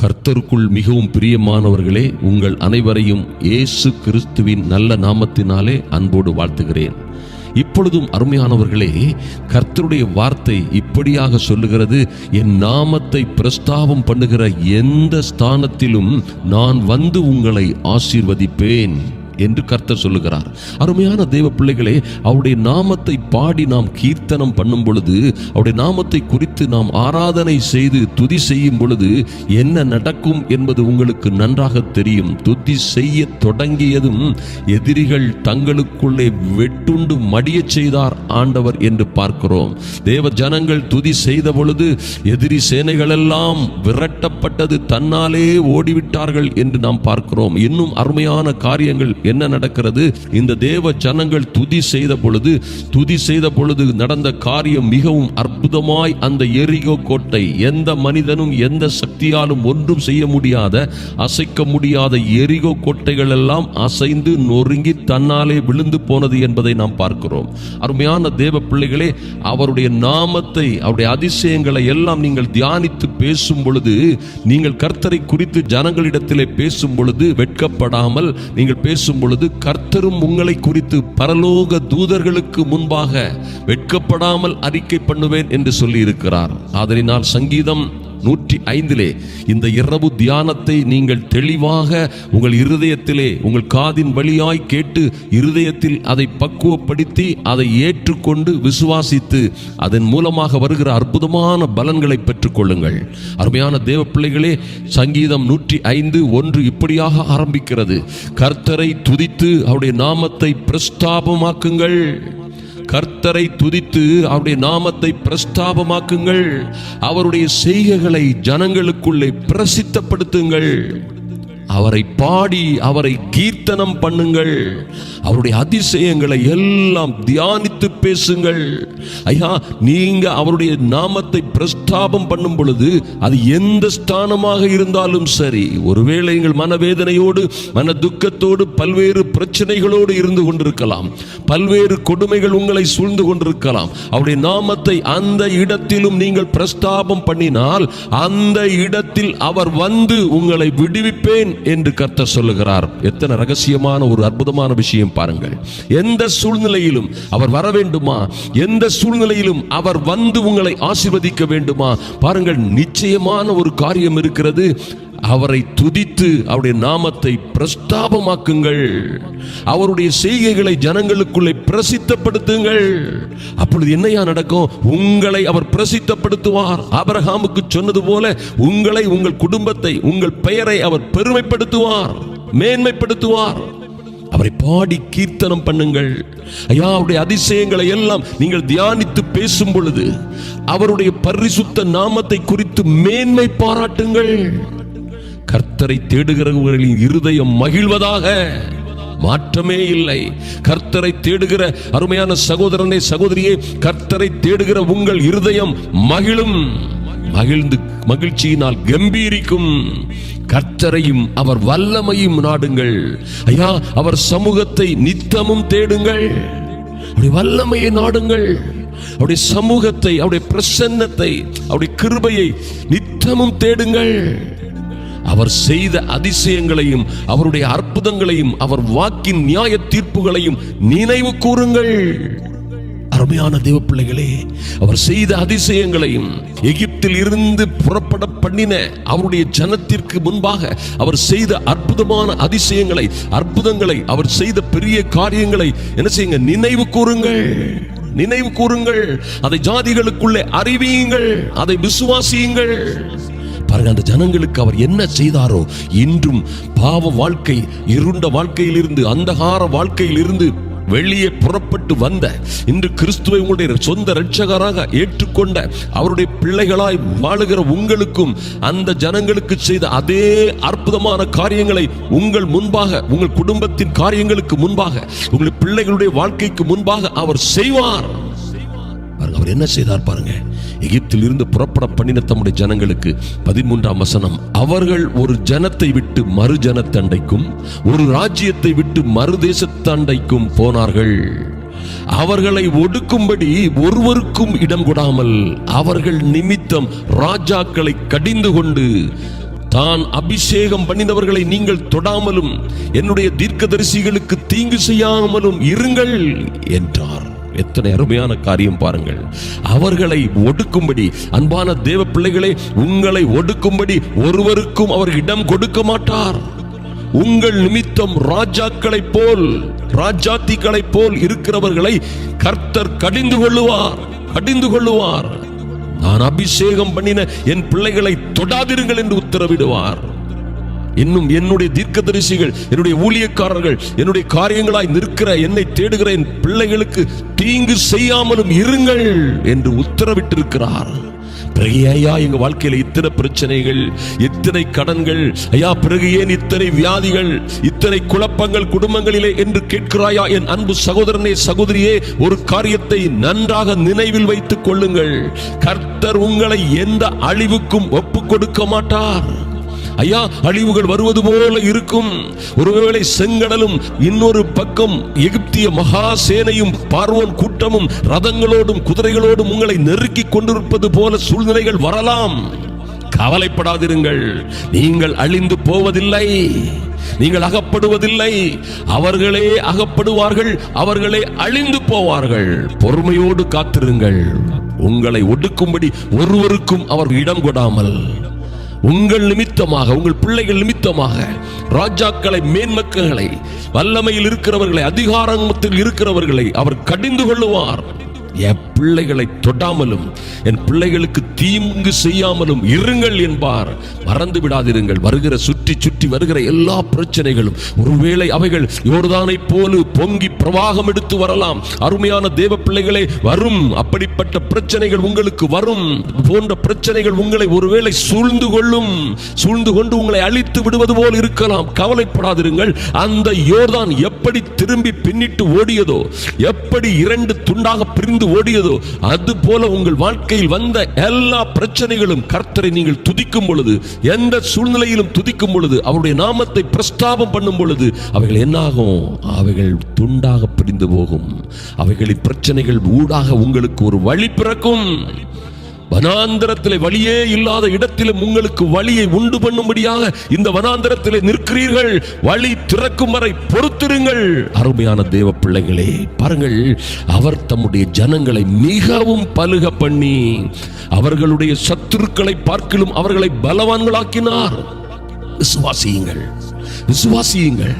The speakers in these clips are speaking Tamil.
கர்த்தருக்குள் மிகவும் பிரியமானவர்களே உங்கள் அனைவரையும் இயேசு கிறிஸ்துவின் நல்ல நாமத்தினாலே அன்போடு வாழ்த்துகிறேன். இப்பொழுதும் அருமையானவர்களே கர்த்தருடைய வார்த்தை இப்படியாக சொல்லுகிறது என் நாமத்தை பிரஸ்தாபம் பண்ணுகிற எந்த ஸ்தானத்திலும் நான் வந்து உங்களை ஆசீர்வதிப்பேன். என்று கர்த்தர் சொல்லுகிறார். அருமையான தேவ பிள்ளைகளே அவருடைய நாமத்தை பாடி நாம் கீர்த்தனம் பண்ணும் பொழுது அவருடைய நாமத்தை குறித்து நாம் ஆராதனை செய்து துதி செய்யும் பொழுது என்ன நடக்கும் என்பது உங்களுக்கு நன்றாக தெரியும். துதி செய்ய தொடங்கியதும் எதிரிகள் தங்களுக்குள்ளே வெட்டுண்டு மடியச் செய்தார் ஆண்டவர் என்று பார்க்கிறோம். தேவ ஜனங்கள் துதி செய்த பொழுது எதிரி சேனைகளெல்லாம் விரட்டப்பட்டது தன்னாலே ஓடிவிட்டார்கள் என்று நாம் பார்க்கிறோம். இன்னும் அருமையான காரியங்கள் என்ன நடக்கிறது? இந்த தேவ ஜனங்கள் துதி செய்த பொழுது துதி செய்த பொழுது நடந்த காரியம் மிகவும் அற்புதமாய் அந்த எரிகோ கோட்டை எந்த மனிதனும் எந்த சக்தியாலும் ஒன்றும் செய்ய முடியாத அசைக்க முடியாத எரிகோ கோட்டைகள் எல்லாம் அசைந்து நொறுங்கி தன்னாலே விழுந்து போனது என்பதை நாம் பார்க்கிறோம். அருமையான தேவ பிள்ளைகளே அவருடைய நாமத்தை அவருடைய அதிசயங்களை எல்லாம் நீங்கள் தியானித்து பேசும் பொழுது நீங்கள் கர்த்தரை குறித்து ஜனங்களிடத்திலே பேசும் பொழுது வெட்கப்படாமல் நீங்கள் பேசும் பொழுது கர்த்தரும் உங்களை குறித்து பரலோக தூதர்களுக்கு முன்பாக வெட்கப்படாமல் அறிக்கை பண்ணுவேன் என்று சொல்லி இருக்கிறார் ஆதலினால் சங்கீதம் நூற்றி ஐந்திலே இந்த இரவு தியானத்தை நீங்கள் தெளிவாக உங்கள் இருதயத்திலே உங்கள் காதின் வழியாய் கேட்டு இருதயத்தில் அதை பக்குவப்படுத்தி அதை ஏற்றுக்கொண்டு விசுவாசித்து அதன் மூலமாக வருகிற அற்புதமான பலன்களை பெற்றுக்கொள்ளுங்கள். அருமையான தேவ பிள்ளைகளே சங்கீதம் நூற்றி ஐந்து ஒன்று இப்படியாக ஆரம்பிக்கிறது. கர்த்தரை துதித்து அவருடைய நாமத்தை பிரஸ்தாபமாக்குங்கள். கர்த்தரை துதித்து அவருடைய நாமத்தை பிரஸ்தாபமாக்குங்கள். அவருடைய செய்கைகளை ஜனங்களுக்குள்ளே பிரசித்தப்படுத்துங்கள். அவரை பாடி அவரை கீர்த்தனம் பண்ணுங்கள். அவருடைய அதிசயங்களை எல்லாம் பார்த்து பேசுங்கள். ஐயா நீங்க அவருடைய நாமத்தை பிரஸ்தாபம் பண்ணும் பொழுது அது எந்த ஸ்தானமாக இருந்தாலும் சரி ஒருவேளை நீங்கள் மனவேதனையோடு மன துக்கத்தோடு பல்வேறு பிரச்சனைகளோடு இருந்து கொண்டிருக்கலாம். பல்வேறு கொடுமைகள் உங்களை சூழ்ந்து கொண்டிருக்கலாம். அவருடைய நாமத்தை அந்த இடத்திலும் நீங்கள் பிரஸ்தாபம் பண்ணினால் அந்த இடத்தில் அவர் வந்து உங்களை விடுவிப்பேன் என்று கர்த்தர் சொல்லுகிறார். எத்தனை ரகசியமான ஒரு அற்புதமான விஷயம் பாருங்கள். எந்த சூழ்நிலையிலும் அவர் வர வேண்டுமா? எந்த சூழ்நிலையிலும் அவர் வந்து உங்களை ஆசிர்வதிக்க வேண்டுமா? பாருங்கள் நிச்சயமான ஒரு காரியம் இருக்கிறது. அவரை துதித்து அவருடைய நாமத்தை பிரஸ்தாபமாக்குங்கள். அவருடைய செய்கைகளை ஜனங்களுக்குள்ளே பிரசித்தப்படுத்துங்கள். அப்பொழுது என்னையா நடக்கும்? உங்களை அவர் பிரசித்தப்படுத்துவார். ஆபிரகாமுக்கு சொன்னது போல உங்களை உங்கள் குடும்பத்தை உங்கள் பெயரை அவர் பெருமைப்படுத்துவார் மேன்மைப்படுத்துவார். அவரை பாடி கீர்த்தனம் பண்ணுங்கள். ஐயா அவருடைய அதிசயங்களை எல்லாம் நீங்கள் தியானித்து பேசும் பொழுது அவருடைய பரிசுத்த நாமத்தை குறித்து மேன்மை பாராட்டுங்கள். கர்த்தரை தேடுகிறவர்களின் இருதயம் மகிழ்வதாக. மாற்றமே இல்லை. கர்த்தரை தேடுகிற அருமையான சகோதரனே சகோதரியே கர்த்தரை தேடுகிற உங்கள் இருதயம் மகிழும். மகிழ்ந்து மகிழ்ச்சியினால் கம்பீரிக்கும். கர்த்தரையும் அவர் வல்லமையும் நாடுங்கள். ஐயா அவர் சமூகத்தை நித்தமும் தேடுங்கள். அப்படி வல்லமையை நாடுங்கள். அவருடைய சமூகத்தை அவருடைய பிரசன்னத்தை அவருடைய கிருபையை நித்தமும் தேடுங்கள். அவர் செய்த அதிசயங்களையும் அவருடைய அற்புதங்களையும் அவர் வாக்கின் நியாய தீர்ப்புகளையும் நினைவு கூறுங்கள். அருமையான தேவ பிள்ளைகளே அவர் செய்த அதிசயங்களையும் எகிப்தில் இருந்து புறப்பட பண்ணின அவருடைய ஜனத்திற்கு முன்பாக அவர் செய்த அற்புதமான அதிசயங்களை அற்புதங்களை அவர் செய்த பெரிய காரியங்களை என்ன செய்யுங்க? நினைவு கூறுங்கள். நினைவு கூறுங்கள். அதை ஜாதிகளுக்குள்ளே அறிவியுங்கள். அதை விசுவாசியுங்கள். பாருங்க அந்த ஜனங்களுக்கு அவர் என்ன செய்தாரோ இன்றும் பாவ வாழ்க்கை இருண்ட வாழ்க்கையிலிருந்து அந்தகார வாழ்க்கையிலிருந்து வெளியே புறப்பட்டு வந்த இன்று கிறிஸ்துவை உங்களுடைய சொந்த ரட்சகராக ஏற்றுக்கொண்ட அவருடைய பிள்ளைகளாய் வாழுகிற உங்களுக்கும் அந்த ஜனங்களுக்கு செய்த அதே அற்புதமான காரியங்களை உங்கள் முன்பாக உங்கள் குடும்பத்தின் காரியங்களுக்கு முன்பாக உங்கள் பிள்ளைகளுடைய வாழ்க்கைக்கு முன்பாக அவர் செய்வார். அவர் என்ன செய்தார் பாருங்க. எகிப்தில் இருந்து புறப்பட பண்ணின தம்முடைய ஜனங்களுக்கு பதிமூன்றாம் வசனம் அவர்கள் ஒரு ஜனத்தை விட்டு மறு ஜனத்தண்டைக்கும் ஒரு ராஜ்யத்தை விட்டு மறு தேசத்தண்டைக்கும் போனார்கள். அவர்களை ஒடுக்கும்படி ஒருவருக்கும் இடம் கொடாமல் அவர்கள் நிமித்தம் ராஜாக்களை கடிந்து கொண்டு தான் அபிஷேகம் பண்ணினவர்களை நீங்கள் தொடாமலும் என்னுடைய தீர்க்கதரிசிகளுக்கு தீங்கு செய்யாமலும் இருங்கள் என்றார். எத்தனை அருமையான காரியம் பாருங்கள். அவர்களை ஒடுக்கும்படி அன்பான தேவ பிள்ளைகளை உங்களை ஒடுக்கும்படி ஒருவருக்கும் அவர் இடம் கொடுக்க மாட்டார். உங்கள் நிமித்தம் ராஜாக்களைப் போல் ராஜாத்திகளைப் போல் இருக்கிறவர்களை கர்த்தர் கடிந்து கொள்ளுவார் கடிந்து கொள்ளுவார். நான் அபிஷேகம் பண்ணின என் பிள்ளைகளை தொடாதிருங்கள் என்று உத்தரவிடுவார். இன்னும் என்னுடைய தீர்க்கதரிசிகள் என்னுடைய ஊழியக்காரர்கள் என்னுடைய காரியங்களாய் நிற்கிற என்னை தேடுகிற என் பிள்ளைகளுக்கு தீங்கு செய்யாமலும் இருங்கள் என்று உத்தரவிட்டிருக்கிறார். பிறகு ஐயா எங்க வாழ்க்கையில இத்தனை பிரச்சனைகள் இத்தனை கடன்கள் ஐயா பிறகு ஏன் இத்தனை வியாதிகள் இத்தனை குழப்பங்கள் குடும்பங்களிலே என்று கேட்கிறாயா என் அன்பு சகோதரனே சகோதரியே ஒரு காரியத்தை நன்றாக நினைவில் வைத்துக் கொள்ளுங்கள். கர்த்தர் உங்களை எந்த அழிவுக்கும் ஒப்பு கொடுக்க மாட்டார். ஐயா அழிவுகள் வருவது போல இருக்கும். ஒருவேளை செங்கடலும் இன்னொரு பக்கம் எகிப்திய மகா சேனையும் பார்வோன் கூட்டமும் ரதங்களோடும் குதிரைகளோடும் உங்களை நெருக்கி கொண்டிருப்பது போல சூழ்நிலைகள் வரலாம். கவலைப்படாதிருங்கள். நீங்கள் அழிந்து போவதில்லை. நீங்கள் அகப்படுவதில்லை. அவர்களே அகப்படுவார்கள். அவர்களே அழிந்து போவார்கள். பொறுமையோடு காத்திருங்கள். உங்களை ஒடுக்கும்படி ஒருவருக்கும் அவர் இடம் கொடாமல். உங்கள் நிமித்தமாக உங்கள் பிள்ளைகள் நிமித்தமாக ராஜாக்களை மேன்மக்களை வல்லமையில் இருக்கிறவர்களை அதிகாரத்தில் இருக்கிறவர்களை அவர் கடிந்து கொள்ளுவார். என் பிள்ளைகளை தொடாமலும் என் பிள்ளைகளுக்கு தீங்கு செய்யாமலும் இருங்கள் என்பார். மறந்து விடாதிருங்கள். வருகிற சுற்றி சுற்றி வருகிற எல்லா பிரச்சனைகளும் ஒருவேளை அவைகள் யோர்தானை போல பொங்கி பிரவாகம் எடுத்து வரலாம். அருமையான தேவ பிள்ளைகளே வரும். அப்படிப்பட்ட பிரச்சனைகள் உங்களுக்கு வரும். போன்ற பிரச்சனைகள் உங்களை ஒருவேளை சூழ்ந்து கொள்ளும். சூழ்ந்து கொண்டு உங்களை அழித்து விடுவது போல் இருக்கலாம். கவலைப்படாதிருங்கள். அந்த யோர்தான் எப்படி திரும்பி பின்னிட்டு ஓடியதோ எப்படி இரண்டு துண்டாக பிரிந்து ஓடியதோ அது போல உங்கள் வாழ்க்கையில் வந்த எல்லா பிரச்சனைகளும் கர்த்தரை நீங்கள் துதிக்கும் பொழுது எந்த சூழ்நிலையிலும் துதிக்கும் பொழுது பொழுது அவருடைய நாமத்தை பிரஸ்தாபம் பண்ணும் பொழுது அவைகள் என்னாகும்? அவைகள் துண்டாக பிரிந்து போகும். அவைகளின் பிரச்சனைகள் ஊடாக உங்களுக்கு ஒரு வழி பிறக்கும். வனாந்தரத்திலே வழியே இல்லாத இடத்திலும் உங்களுக்கு வழியை உண்டு பண்ணும்படியாக இந்த வனாந்தரத்திலே நிற்கிறீர்கள். வழி திறக்கும் வரை பொறுத்திருங்கள். அருமையான தேவ பிள்ளைகளே பாருங்கள் அவர் தம்முடைய ஜனங்களை மிகவும் பலுக பண்ணி அவர்களுடைய சத்துருக்களை பார்க்கிலும் அவர்களை பலவான்களாக்கினார். விசுவாசியுங்கள். விசுவாசியுங்கள்.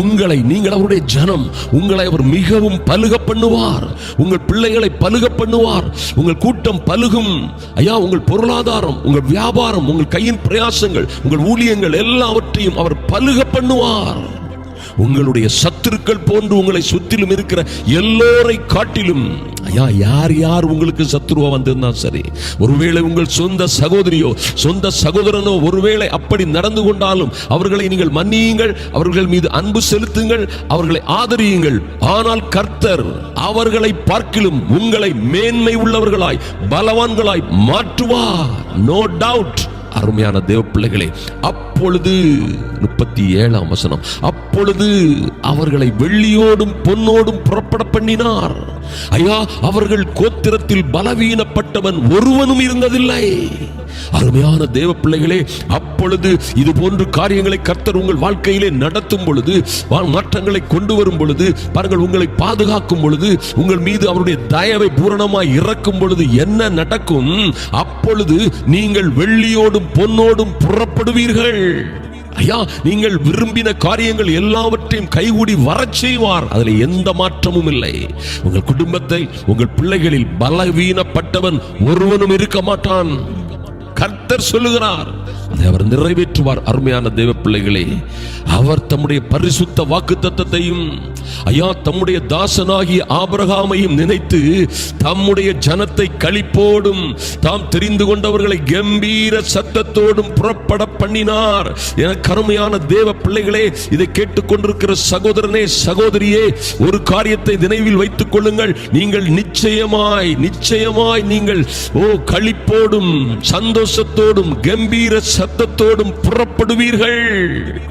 உங்களை நீங்கள் அவருடைய ஜனம் உங்களை அவர் மிகவும் பலுக பண்ணுவார். உங்கள் பிள்ளைகளை பலுக பண்ணுவார். உங்கள் கூட்டம் பலுகும். ஐயா உங்கள் பொருளாதாரம் உங்கள் வியாபாரம் உங்கள் கையின் பிரயாசங்கள் உங்கள் ஊழியங்கள் எல்லாவற்றையும் அவர் பலுக பண்ணுவார். உங்களுடைய சத்துருக்கள் போன்று உங்களை சுற்றிலும் இருக்கிற எல்லோரை காட்டிலும் ஐயா யார் யார் உங்களுக்கு சத்துருவா வந்திருந்தா சரி? ஒருவேளை உங்கள் சொந்த சகோதரியோ சொந்த சகோதரனோ ஒருவேளை அப்படி நடந்து கொண்டாலும் அவர்களை நீங்கள் மன்னியுங்கள் அவர்கள் மீது அன்பு செலுத்துங்கள் அவர்களை ஆதரியுங்கள். ஆனால் கர்த்தர் அவர்களை பார்க்கிலும் உங்களை மேன்மை உள்ளவர்களாய் பலவான்களாய் மாற்றுவார். நோ டவுட் அருமையான தேவ பிள்ளைகளே அப்பொழுது முப்பத்தி ஏழாம் வசனம் அப்பொழுது அவர்களை வெள்ளியோடும் பொன்னோடும் புறப்பட பண்ணினார். ஐயா அவர்கள் கோத்திரத்தில் பலவீனப்பட்டவன் ஒருவனும் இருந்ததில்லை. அருமையான தேவ பிள்ளைகளே அப்பொழுது இது போன்ற காரியங்களை கர்த்தர் உங்கள் வாழ்க்கையிலே நடத்தும் பொழுது மாற்றங்களை கொண்டு வரும் பொழுது பாருங்கள் உங்களை பாதுகாக்கும் பொழுது உங்கள் மீது அவருடைய தயவை பூரணமாய் இறக்கும் பொழுது என்ன நடக்கும்? அப்பொழுது நீங்கள் வெள்ளியோடும் பொன்னோடும் புறப்படுவீர்கள் ஐயா நீங்கள் விரும்பின காரியங்கள் எல்லாவற்றையும் கைகூடி வரச் செய்வார். அதில் எந்த மாற்றமும் இல்லை. உங்கள் குடும்பத்தை உங்கள் பிள்ளைகளில் பலவீனப்பட்டவன் ஒருவனும் இருக்க மாட்டான். கர்த்தர் சொல்லுகிறார் அதை அவர் நிறைவேற்றுவார் அருமையான தேவ பிள்ளைகளே. அவர் தம்முடைய பரிசுத்த வாக்குத்தத்தத்தையும் ஐயா தம்முடைய தாசனாகிய ஆபரகாமையும் நினைத்து தம்முடைய ஜனத்தை கழிப்போடும் தாம் தெரிந்து கொண்டவர்களை கம்பீர சத்தத்தோடும் புறப்பட பண்ணினார். என கருமையான தேவ பிள்ளைகளே இதை கேட்டுக்கொண்டிருக்கிற சகோதரனே சகோதரியே ஒரு காரியத்தை நினைவில் வைத்துக் கொள்ளுங்கள். நீங்கள் நிச்சயமாய் நிச்சயமாய் நீங்கள் ஓ கழிப்போடும் சந்தோஷத்தோடும் கம்பீர சத்தத்தோடும் புறப்படுவீர்கள்.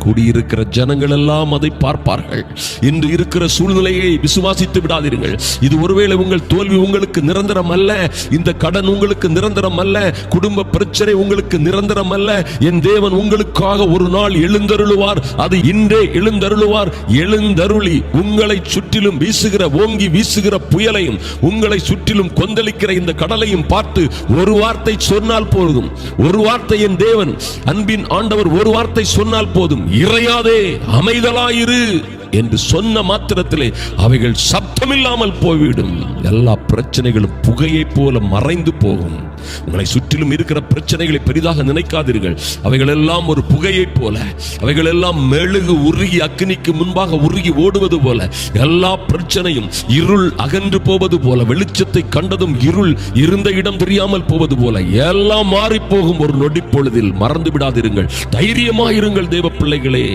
கூடியிருக்கிற ஜனங்கள் எல்லாம் அதை பார்ப்பார்கள். இன்று இருக்க இருக்கிற சூழ்நிலையை விசுவாசித்து விடாதீர்கள். இது ஒருவேளை உங்கள் தோல்வி உங்களுக்கு நிரந்தரம் அல்ல இந்த கடன் உங்களுக்கு நிரந்தரம் அல்ல குடும்ப பிரச்சனை உங்களுக்கு நிரந்தரம் அல்ல என் தேவன் உங்களுக்காக ஒரு நாள் எழுந்தருளுவார் அது இன்றே எழுந்தருளுவார். எழுந்தருளி உங்களை சுற்றிலும் வீசுகிற ஓங்கி வீசுகிற புயலையும் உங்களை சுற்றிலும் கொந்தளிக்கிற இந்த கடலையும் பார்த்து ஒரு வார்த்தை சொன்னால் போதும். ஒரு வார்த்தை என் தேவன் அன்பின் ஆண்டவர் ஒரு வார்த்தை சொன்னால் போதும். இறையாதே அமைதலாயிரு. என்று சொன்ன மாத்திரத்திலே அவைகள் சப்தமில்லாமல் போய்விடும். எல்லா பிரச்சனைகளும் புகையைப் போல மறைந்து போகும். உங்களை சுற்றிலும் இருக்கிற பிரச்சனைகளை பெரிதாக நினைக்காதீர்கள். அவைகள் எல்லாம் ஒரு புகையைப் போல அவைகள் எல்லாம் மெழுகு உருகி அக்னிக்கு முன்பாக உருகி ஓடுவது போல எல்லா பிரச்சனையும் இருள் அகன்று போவது போல வெளிச்சத்தை கண்டதும் இருள் இருந்த இடம் தெரியாமல் போவது போல எல்லாம் மாறி போகும் ஒரு நொடி பொழுதில் மறந்து விடாதிருங்கள். தைரியமாயிருங்கள் தேவ பிள்ளைகளே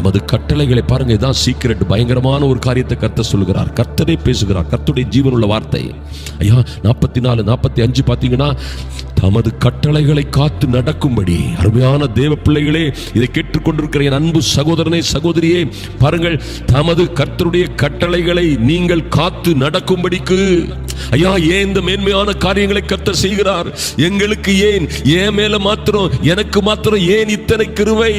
நமது கட்டளைகளை பாருங்க. இதான் சீக்கிரட் பயங்கரமான ஒரு காரியத்தை கர்த்த சொல்கிறார் கர்த்தரே பேசுகிறார். கர்த்தருடைய ஜீவனுள்ள வார்த்தை. ஐயா நாற்பத்தி நாலு நாற்பத்தி அஞ்சு பார்த்தீங்கன்னா தமது கட்டளைகளை காத்து நடக்கும்படி. அருமையான தேவ பிள்ளைகளே இதை கேட்டுக்கொண்டிருக்கிற என் அன்பு சகோதரனே சகோதரியே பாருங்கள் தமது கர்த்தருடைய கட்டளைகளை நீங்கள் காத்து நடக்கும்படிக்கு. ஐயா ஏன் இந்த மேன்மையான காரியங்களை கர்த்தர் செய்கிறார்? எங்களுக்கு ஏன்? ஏன் மேல மாத்திரம் எனக்கு மாத்திரம் ஏன் இத்தனை கிருவை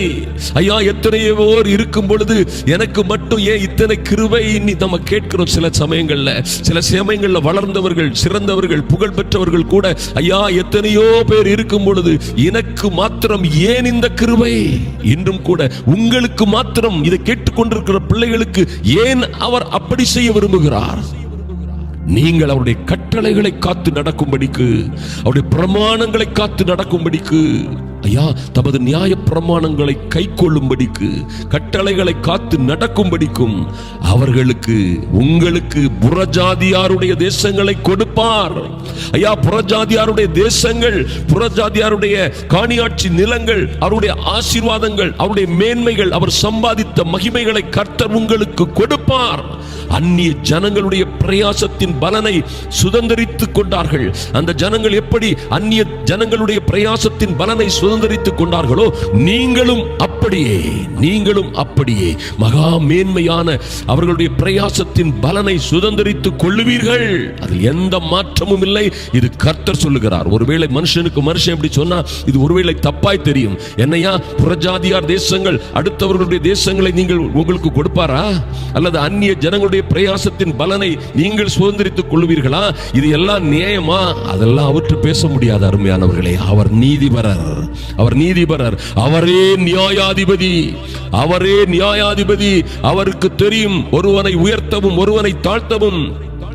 ஐயா எத்தனையோ இருக்கும் பொழுது எனக்கு மட்டும் ஏன் இத்தனை கிருவை நீ நம்ம கேட்கிறோம் சில சமயங்கள்ல. சில சமயங்கள்ல வளர்ந்தவர்கள் சிறந்தவர்கள் புகழ் பெற்றவர்கள் கூட ஐயா எத்தனையோ பேர் இருக்கும் பொழுது எனக்கு மாத்திரம் ஏன் இந்த கிருவை இன்றும் கூட உங்களுக்கு மாத்திரம் இதை கேட்டுக்கொண்டிருக்கிற பிள்ளைகளுக்கு ஏன் அவர் அப்படி செய்ய விரும்புகிறார்? நீங்கள் அவருடைய கட்டளைகளை காத்து நடக்கும்படிக்கு அவருடைய பிரமாணங்களை காத்து நடக்கும்படிக்கு ஐயா தமது நியாய பிரமாணங்களை கை கொள்ளும்படிக்கு கட்டளைகளை காத்து நடக்கும்படிக்கும் அவர்களுக்கு உங்களுக்கு புறஜாதியாருடைய தேசங்களை கொடுப்பார். ஐயா புறஜாதியாருடைய தேசங்கள் புறஜாதியாருடைய காணியாட்சி நிலங்கள் அவருடைய ஆசீர்வாதங்கள் அவருடைய மேன்மைகள் அவர் சம்பாதித்த மகிமைகளை கர்த்தர் உங்களுக்கு கொடுப்பார். அந்நிய ஜனங்களுடைய பிரயாசத்தின் பலனை சுதந்திரித்துக் கொண்டார்கள். அந்த ஜனங்கள் எப்படி அந்நிய ஜனங்களுடைய பிரயாசத்தின் பலனை சுதந்திரித்துக் கொண்டார்களோ நீங்களும் அப்படியே நீங்களும் அப்படியே மகா மேன்மையான அவர்களுடைய பிரயாசத்தின் பலனை சுதந்திரித்துக் கொள்ளுவீர்கள். அதில் எந்த மாற்றமும் இல்லை. இது கர்த்தர் சொல்லுகிறார். ஒருவேளை மனுஷனுக்கு மனுஷன் எப்படி சொன்னா இது ஒருவேளை தப்பாய் தெரியும். என்னையா? புறஜாதியார் தேசங்கள் அடுத்தவர்களுடைய தேசங்களை நீங்கள் உங்களுக்கு கொடுப்பாரா? அல்லது அந்நிய ஜனங்களுடைய பிரயாசத்தின் பலனை நீங்கள் சுதந்திரித்துக் கொள்ளுவீர்களா? இது எல்லாம் நியாயமா? அதெல்லாம் அவற்று பேச முடியாது அருமையானவர்களே. அவர் நீதிபரர். அவர் நீதிபரர். அவரே நியாயாதி நியாயாதிபதி அவரே நியாயாதிபதி அவருக்கு தெரியும் ஒருவனை உயர்த்தவும் ஒருவனை தாழ்த்தவும்.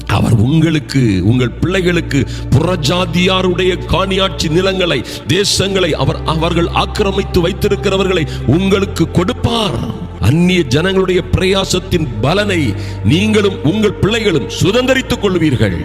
அவர் உங்களுக்கு உங்கள் பிள்ளைகளுக்கு புறஜாதியாருடைய காணியாட்சி நிலங்களை தேசங்களை அவர் அவர்கள் ஆக்கிரமித்து வைத்திருக்கிறவர்களை உங்களுக்கு கொடுப்பார். அந்நிய ஜனங்களுடைய பிரயாசத்தின் பலனை நீங்களும் உங்கள் பிள்ளைகளும் சுதந்திரித்துக் கொள்வீர்கள்.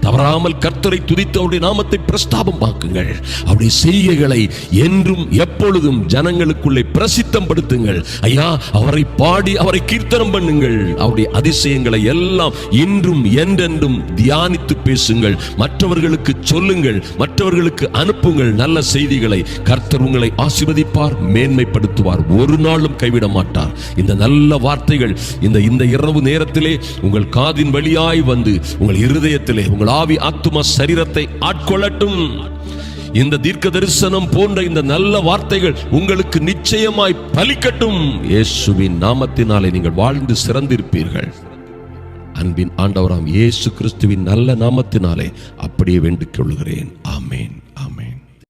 தவறாமல் கர்த்தரை துதித்து அவருடைய நாமத்தை பிரஸ்தாபமாக்குங்கள் அவருடைய செய்கைகளை என்றும் எப்பொழுதும் ஜனங்களுக்குள்ளே பிரசித்தம் படுத்துங்கள் ஐயா அவரை பாடி அவரை கீர்த்தனம் பண்ணுங்கள். அவருடைய அதிசயங்களை எல்லாம் இன்றும் என்றென்றும் தியானித்து பேசுங்கள். மற்றவர்களுக்கு சொல்லுங்கள். மற்றவர்களுக்கு அனுப்புங்கள். நல்ல செய்திகளை கர்த்தர் உங்களை ஆசிர்வதிப்பார் மேன்மைப்படுத்துவார். ஒரு நாளும் கைவிட மாட்டார். இந்த நல்ல வார்த்தைகள் இந்த இந்த இரவு நேரத்திலே உங்கள் காதின் வழியாய் வந்து வந்து உங்கள் இருதயத்திலே உங்கள் ஆவி ஆத்தும சரீரத்தை ஆட்கொள்ளட்டும். இந்த தீர்க்க தரிசனம் போன்ற இந்த நல்ல வார்த்தைகள் உங்களுக்கு நிச்சயமாய் பலிக்கட்டும். இயேசுவின் நாமத்தினாலே நீங்கள் வாழ்ந்து சிறந்திருப்பீர்கள். அன்பின் ஆண்டவராம் இயேசு கிறிஸ்துவின் நல்ல நாமத்தினாலே அப்படியே வேண்டிக் கொள்கிறேன். ஆமேன்.